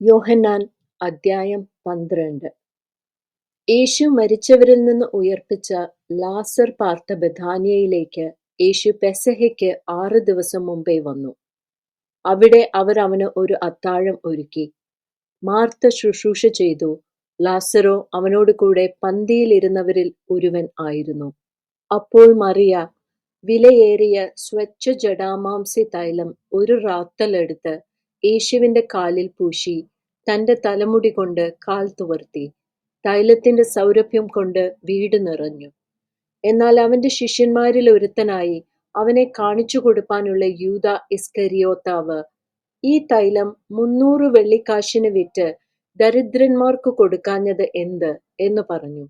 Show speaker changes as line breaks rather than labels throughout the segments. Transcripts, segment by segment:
യോഹന്നാൻ അദ്ധ്യായം പന്ത്രണ്ട്. യേശു മരിച്ചവരിൽ നിന്ന് ഉയർപ്പിച്ച ലാസർ പാർത്ത ബഥാനിയയിലേക്ക് യേശു പെസഹയ്ക്ക് ആറ് ദിവസം മുമ്പേ വന്നു. അവിടെ അവർ അവന് ഒരു അത്താഴം ഒരുക്കി. മാർത്ത ശുശ്രൂഷ ചെയ്തു. ലാസറോ അവനോട് കൂടെ പന്തിയിലിരുന്നവരിൽ ഒരുവൻ ആയിരുന്നു. അപ്പോൾ മറിയ വിലയേറിയ സ്വച്ഛ ജടാമാംസി തൈലം ഒരു റാത്തലെടുത്ത് യേശുവിന്റെ കാലിൽ പൂശി തന്റെ തലമുടി കൊണ്ട് കാൽ തുവർത്തി തൈലത്തിന്റെ സൗരഭ്യം കൊണ്ട് വീട് നിറഞ്ഞു. എന്നാൽ അവന്റെ ശിഷ്യന്മാരിൽ ഒരുത്തനായി അവനെ കാണിച്ചു കൊടുപ്പാനുള്ള യൂത ഇസ്കരിയോത്താവ് ഈ തൈലം മുന്നൂറ് വെള്ളിക്കാശിന് വിറ്റ് ദരിദ്രന്മാർക്ക് കൊടുക്കാഞ്ഞത് എന്ത് എന്ന് പറഞ്ഞു.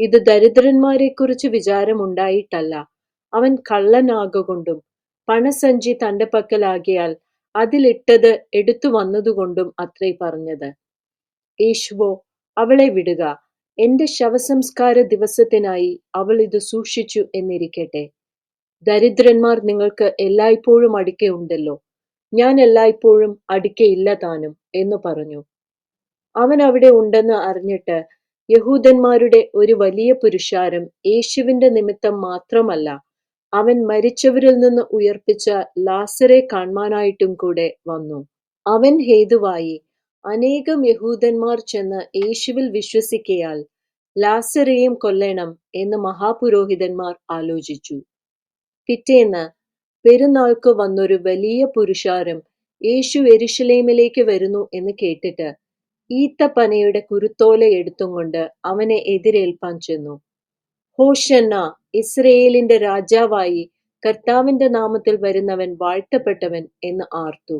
ഇത് ദരിദ്രന്മാരെക്കുറിച്ച് വിചാരമുണ്ടായിട്ടല്ല. അവൻ കള്ളനാകൊണ്ടും പണസഞ്ചി തന്റെ പക്കലാകിയാൽ അതിലിട്ടത് എടുത്തു വന്നതുകൊണ്ടും അത്രേ പറഞ്ഞത്. യേശുവോ അവളെ വിടുക. എന്റെ ശവസംസ്കാര ദിവസത്തിനായി അവൾ ഇത് സൂക്ഷിച്ചു എന്നിരിക്കട്ടെ. ദരിദ്രന്മാർ നിങ്ങൾക്ക് എല്ലായ്പ്പോഴും അടുക്കെ ഉണ്ടല്ലോ. ഞാൻ എല്ലായ്പ്പോഴും അടുക്കയില്ല താനും എന്ന് പറഞ്ഞു. അവൻ അവിടെ ഉണ്ടെന്ന് അറിഞ്ഞിട്ട് യഹൂദന്മാരുടെ ഒരു വലിയ പുരുഷാരം യേശുവിന്റെ നിമിത്തം മാത്രമല്ല അവൻ മരിച്ചവരിൽ നിന്ന് ഉയർപ്പിച്ച ലാസറെ കാണാനായിട്ടും കൂടെ വന്നു. അവൻ ഹേതുവായി അനേകം യഹൂദന്മാർ ചെന്ന് യേശുവിൽ വിശ്വസിക്കയാൽ ലാസറെയും കൊല്ലണം എന്ന് മഹാപുരോഹിതന്മാർ ആലോചിച്ചു. പിറ്റേന്ന് പെരുന്നാൾക്ക് വന്നൊരു വലിയ പുരുഷാരം യേശു എരിശിലേമിലേക്ക് വരുന്നു എന്ന് കേട്ടിട്ട് ഈത്തപ്പനയുടെ കുരുത്തോല എടുത്തും കൊണ്ട് അവനെ എതിരേൽപ്പാൻ ചെന്നു. ഹോഷന്ന ഇസ്രയേലിന്റെ രാജാവായി കർത്താവിന്റെ നാമത്തിൽ വരുന്നവൻ വാഴ്ത്തപ്പെട്ടവൻ എന്ന് ആർത്തു.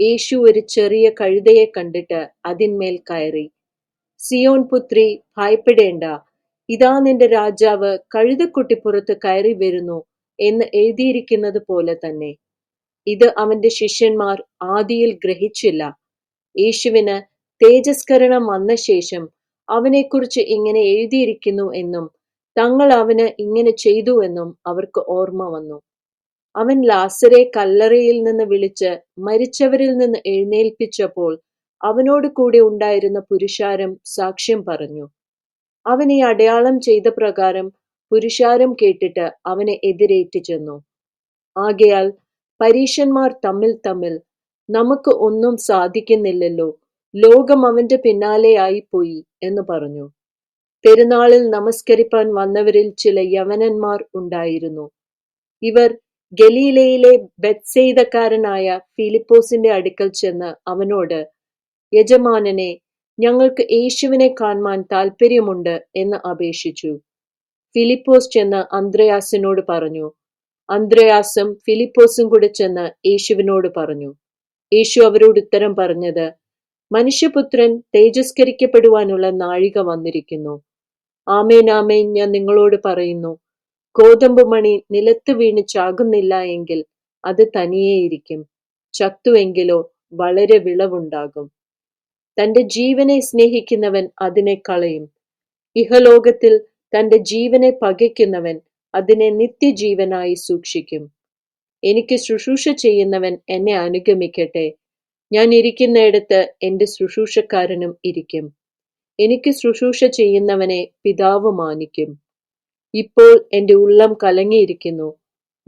യേശു ഒരു ചെറിയ കഴുതയെ കണ്ടിട്ട് അതിന്മേൽ കയറി. സിയോൻ പുത്രി ഭയപ്പെടേണ്ട. ഇതാ നിന്റെ രാജാവ് കഴുതക്കുട്ടിപ്പുറത്ത് കയറി വരുന്നു എന്ന് എഴുതിയിരിക്കുന്നത് പോലെ തന്നെ. ഇത് അവന്റെ ശിഷ്യന്മാർ ആദിയിൽ ഗ്രഹിച്ചില്ല. യേശുവിന് തേജസ്കരണം വന്ന ശേഷം അവനെക്കുറിച്ച് ഇങ്ങനെ എഴുതിയിരിക്കുന്നു എന്നും തങ്ങൾ അവന് ഇങ്ങനെ ചെയ്തുവെന്നും അവർക്ക് ഓർമ്മ വന്നു. അവൻ ലാസറെ കല്ലറയിൽ നിന്ന് വിളിച്ച് മരിച്ചവരിൽ നിന്ന് എഴുന്നേൽപ്പിച്ചപ്പോൾ അവനോട് കൂടെ ഉണ്ടായിരുന്ന പുരുഷാരം സാക്ഷ്യം പറഞ്ഞു. അവൻ ഈ അടയാളം ചെയ്ത പ്രകാരം പുരുഷാരം കേട്ടിട്ട് അവനെ എതിരേറ്റ് ചെന്നു. ആകയാൽ പരീശന്മാർ തമ്മിൽ തമ്മിൽ നമുക്ക് ഒന്നും സാധിക്കുന്നില്ലല്ലോ ലോകം അവന്റെ പിന്നാലെ ആയിപ്പോയി എന്ന് പറഞ്ഞു. പെരുന്നാളിൽ നമസ്കരിപ്പാൻ വന്നവരിൽ ചില യവനന്മാർ ഉണ്ടായിരുന്നു. ഇവർ ഗലീലയിലെ ബെത്സെയ്തക്കാരനായ ഫിലിപ്പോസിന്റെ അടുക്കൽ ചെന്ന് അവനോട് യജമാനനെ ഞങ്ങൾക്ക് യേശുവിനെ കാണുവാൻ താല്പര്യമുണ്ട് എന്ന് അപേക്ഷിച്ചു. ഫിലിപ്പോസ് ചെന്ന് അന്ത്രയാസിനോട് പറഞ്ഞു. അന്ത്രയാസും ഫിലിപ്പോസും കൂടെ ചെന്ന് യേശുവിനോട് പറഞ്ഞു. യേശു അവരോട് ഉത്തരം പറഞ്ഞത് മനുഷ്യപുത്രൻ തേജസ്കരിക്കപ്പെടുവാനുള്ള നാഴിക വന്നിരിക്കുന്നു. ആമേൻ ആമേൻ ഞാൻ നിങ്ങളോട് പറയുന്നു. ഗോതമ്പ് മണി നിലത്ത് വീണ് ചാകുന്നില്ല എങ്കിൽ അത് തനിയേയിരിക്കും. ചത്തുവെങ്കിലോ വളരെ വിളവുണ്ടാകും. തന്റെ ജീവനെ സ്നേഹിക്കുന്നവൻ അതിനെ കളയും. ഇഹലോകത്തിൽ തന്റെ ജീവനെ പകയ്ക്കുന്നവൻ അതിനെ നിത്യജീവനായി സൂക്ഷിക്കും. എനിക്ക് ശുശ്രൂഷ ചെയ്യുന്നവൻ എന്നെ അനുഗമിക്കട്ടെ. ഞാൻ ഇരിക്കുന്നിടത്ത് എന്റെ ശുശ്രൂഷക്കാരനും ഇരിക്കും. എനിക്ക് ശുശ്രൂഷ ചെയ്യുന്നവനെ പിതാവ് മാനിക്കും. ഇപ്പോൾ എന്റെ ഉള്ളം കലങ്ങിയിരിക്കുന്നു.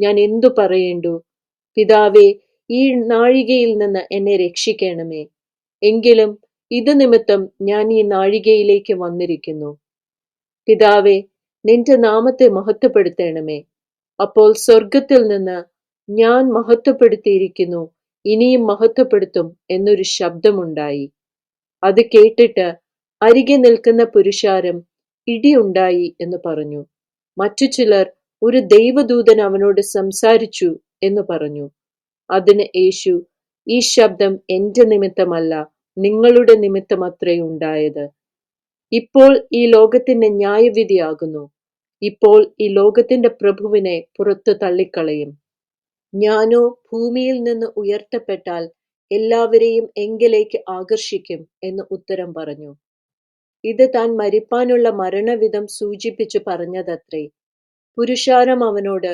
ഞാൻ എന്തു പറയേണ്ടു? പിതാവേ ഈ നാഴികയിൽ നിന്ന് എന്നെ രക്ഷിക്കണമേ. എങ്കിലും ഇത് നിമിത്തം ഞാൻ ഈ നാഴികയിലേക്ക് വന്നിരിക്കുന്നു. പിതാവെ നിന്റെ നാമത്തെ മഹത്വപ്പെടുത്തണമേ. അപ്പോൾ സ്വർഗത്തിൽ നിന്ന് ഞാൻ മഹത്വപ്പെടുത്തിയിരിക്കുന്നു ഇനിയും മഹത്വപ്പെടുത്തും എന്നൊരു ശബ്ദമുണ്ടായി. അത് കേട്ടിട്ട് അരികെ നിൽക്കുന്ന പുരുഷാരം ഇടിയുണ്ടായി എന്ന് പറഞ്ഞു. മറ്റു ചിലർ ഒരു ദൈവദൂതൻ അവനോട് സംസാരിച്ചു എന്ന് പറഞ്ഞു. അതിന് യേശു ഈ ശബ്ദം എന്റെ നിമിത്തമല്ല നിങ്ങളുടെ നിമിത്തമത്രേ ഉണ്ടായത്. ഇപ്പോൾ ഈ ലോകത്തിന്റെ ന്യായവിധിയാകുന്നു ഇപ്പോൾ ഈ ലോകത്തിന്റെ പ്രഭുവിനെ പുറത്തു തള്ളിക്കളയും. ഞാനോ ഭൂമിയിൽ നിന്ന് ഉയർത്തപ്പെട്ടാൽ എല്ലാവരെയും എങ്കിലേക്ക് ആകർഷിക്കും എന്ന് ഉത്തരം പറഞ്ഞു. ഇത് താൻ മരിപ്പാനുള്ള മരണവിധം സൂചിപ്പിച്ചു പറഞ്ഞതത്രേ. പുരുഷാരം അവനോട്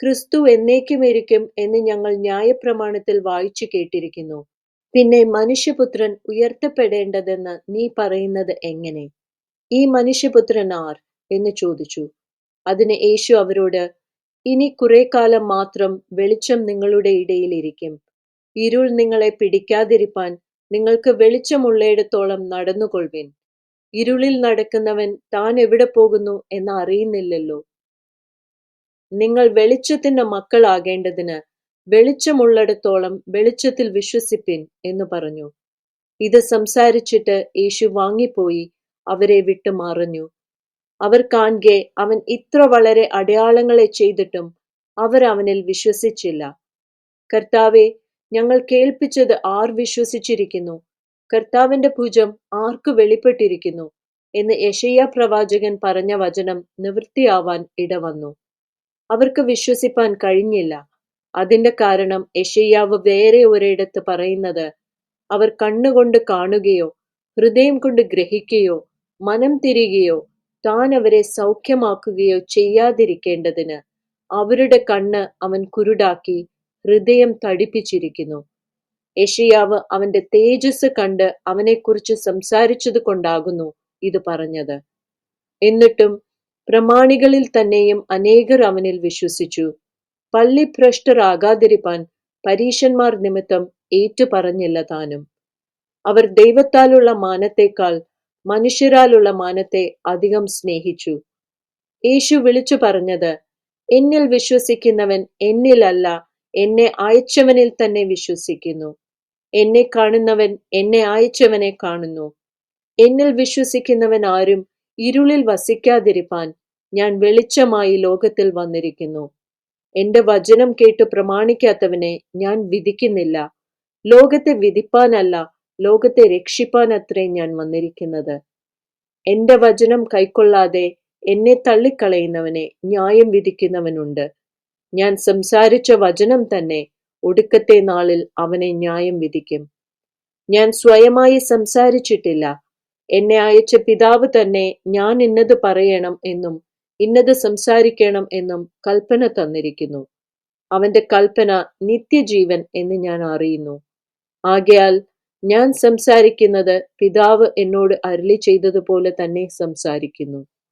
ക്രിസ്തു എന്നേക്കും ഇരിക്കും എന്ന് ഞങ്ങൾ ന്യായപ്രമാണത്തിൽ വായിച്ചു കേട്ടിരിക്കുന്നു. പിന്നെ മനുഷ്യപുത്രൻ ഉയർത്തപ്പെടേണ്ടതെന്ന് നീ പറയുന്നത് എങ്ങനെ? ഈ മനുഷ്യപുത്രൻ ആർ? എന്ന് ചോദിച്ചു. അതിന് യേശു അവരോട് ഇനി കുറെ കാലം മാത്രം വെളിച്ചം നിങ്ങളുടെ ഇടയിലിരിക്കും. ഇരുൾ നിങ്ങളെ പിടിക്കാതിരിപ്പാൻ നിങ്ങൾക്ക് വെളിച്ചമുള്ളയിടത്തോളം നടന്നുകൊള്ളുവിൻ ഇരുളിൽ നടക്കുന്നവൻ താൻ എവിടെ പോകുന്നു എന്ന് അറിയുന്നില്ലല്ലോ. നിങ്ങൾ വെളിച്ചത്തിന്റെ മക്കളാകേണ്ടതിന് വെളിച്ചമുള്ളിടത്തോളം വെളിച്ചത്തിൽ വിശ്വസിപ്പിൻ എന്ന് പറഞ്ഞു. ഇത് സംസാരിച്ചിട്ട് യേശു വാങ്ങിപ്പോയി അവരെ വിട്ടു മറഞ്ഞു. അവർ കാൺകെ അവൻ ഇത്ര വളരെ അടയാളങ്ങളെ ചെയ്തിട്ടും അവർ അവനിൽ വിശ്വസിച്ചില്ല. കർത്താവെ ഞങ്ങൾ കേൾപ്പിച്ചത് ആർ വിശ്വസിച്ചിരിക്കുന്നു? കർത്താവിന്റെ ഭുജം ആർക്ക് വെളിപ്പെട്ടിരിക്കുന്നു? എന്ന് യശയ്യ പ്രവാചകൻ പറഞ്ഞ വചനം നിവൃത്തിയാവാൻ ഇടവന്നു. അവർക്ക് വിശ്വസിപ്പാൻ കഴിഞ്ഞില്ല. അതിന്റെ കാരണം യശയ്യാവ് വേറെ ഒരിടത്ത് പറയുന്നത് അവർ കണ്ണുകൊണ്ട് കാണുകയോ ഹൃദയം കൊണ്ട് ഗ്രഹിക്കുകയോ മനം തിരികയോ താൻ അവരെ സൗഖ്യമാക്കുകയോ ചെയ്യാതിരിക്കേണ്ടതിന് അവരുടെ കണ്ണ് അവൻ കുരുടാക്കി ഹൃദയം തടിപ്പിച്ചിരിക്കുന്നു. യഷയാവ് അവന്റെ തേജസ് കണ്ട് അവനെക്കുറിച്ച് സംസാരിച്ചത് കൊണ്ടാകുന്നു ഇത് പറഞ്ഞത്. എന്നിട്ടും പ്രമാണികളിൽ തന്നെയും അനേകർ അവനിൽ വിശ്വസിച്ചു. പള്ളിഭ്രഷ്ടരാകാതിരിപ്പാൻ പരീശന്മാർ നിമിത്തം ഏറ്റു പറഞ്ഞില്ല താനും. അവർ ദൈവത്താലുള്ള മാനത്തേക്കാൾ മനുഷ്യരാലുള്ള മാനത്തെ അധികം സ്നേഹിച്ചു. യേശു വിളിച്ചു പറഞ്ഞത് എന്നിൽ വിശ്വസിക്കുന്നവൻ എന്നിലല്ല എന്നെ അയച്ചവനിൽ തന്നെ വിശ്വസിക്കുന്നു. എന്നെ കാണുന്നവൻ എന്നെ അയച്ചവനെ കാണുന്നു. എന്നിൽ വിശ്വസിക്കുന്നവൻ ആരും ഇരുളിൽ വസിക്കാതിരിപ്പാൻ ഞാൻ വെളിച്ചമായി ലോകത്തിൽ വന്നിരിക്കുന്നു. എന്റെ വചനം കേട്ട് പ്രമാണിക്കാത്തവനെ ഞാൻ വിധിക്കുന്നില്ല. ലോകത്തെ വിധിപ്പാനല്ല ലോകത്തെ രക്ഷിപ്പാൻ അത്രേ ഞാൻ വന്നിരിക്കുന്നത്. എന്റെ വചനം കൈക്കൊള്ളാതെ എന്നെ തള്ളിക്കളയുന്നവനെ ന്യായം വിധിക്കുന്നവനുണ്ട്. ഞാൻ സംസാരിച്ച വചനം തന്നെ ഒടുക്കത്തെ നാളിൽ അവനെ ന്യായം വിധിക്കും. ഞാൻ സ്വയമായി സംസാരിച്ചിട്ടില്ല. എന്നെ അയച്ച പിതാവ് തന്നെ ഞാൻ ഇന്നത് പറയണം എന്നും ഇന്നത് സംസാരിക്കണം എന്നും കൽപ്പന തന്നിരിക്കുന്നു. അവന്റെ കൽപ്പന നിത്യജീവൻ എന്ന് ഞാൻ അറിയുന്നു. ആകയാൽ ഞാൻ സംസാരിക്കുന്നത് പിതാവ് എന്നോട് അരുളി ചെയ്തതുപോലെ തന്നെ സംസാരിക്കുന്നു.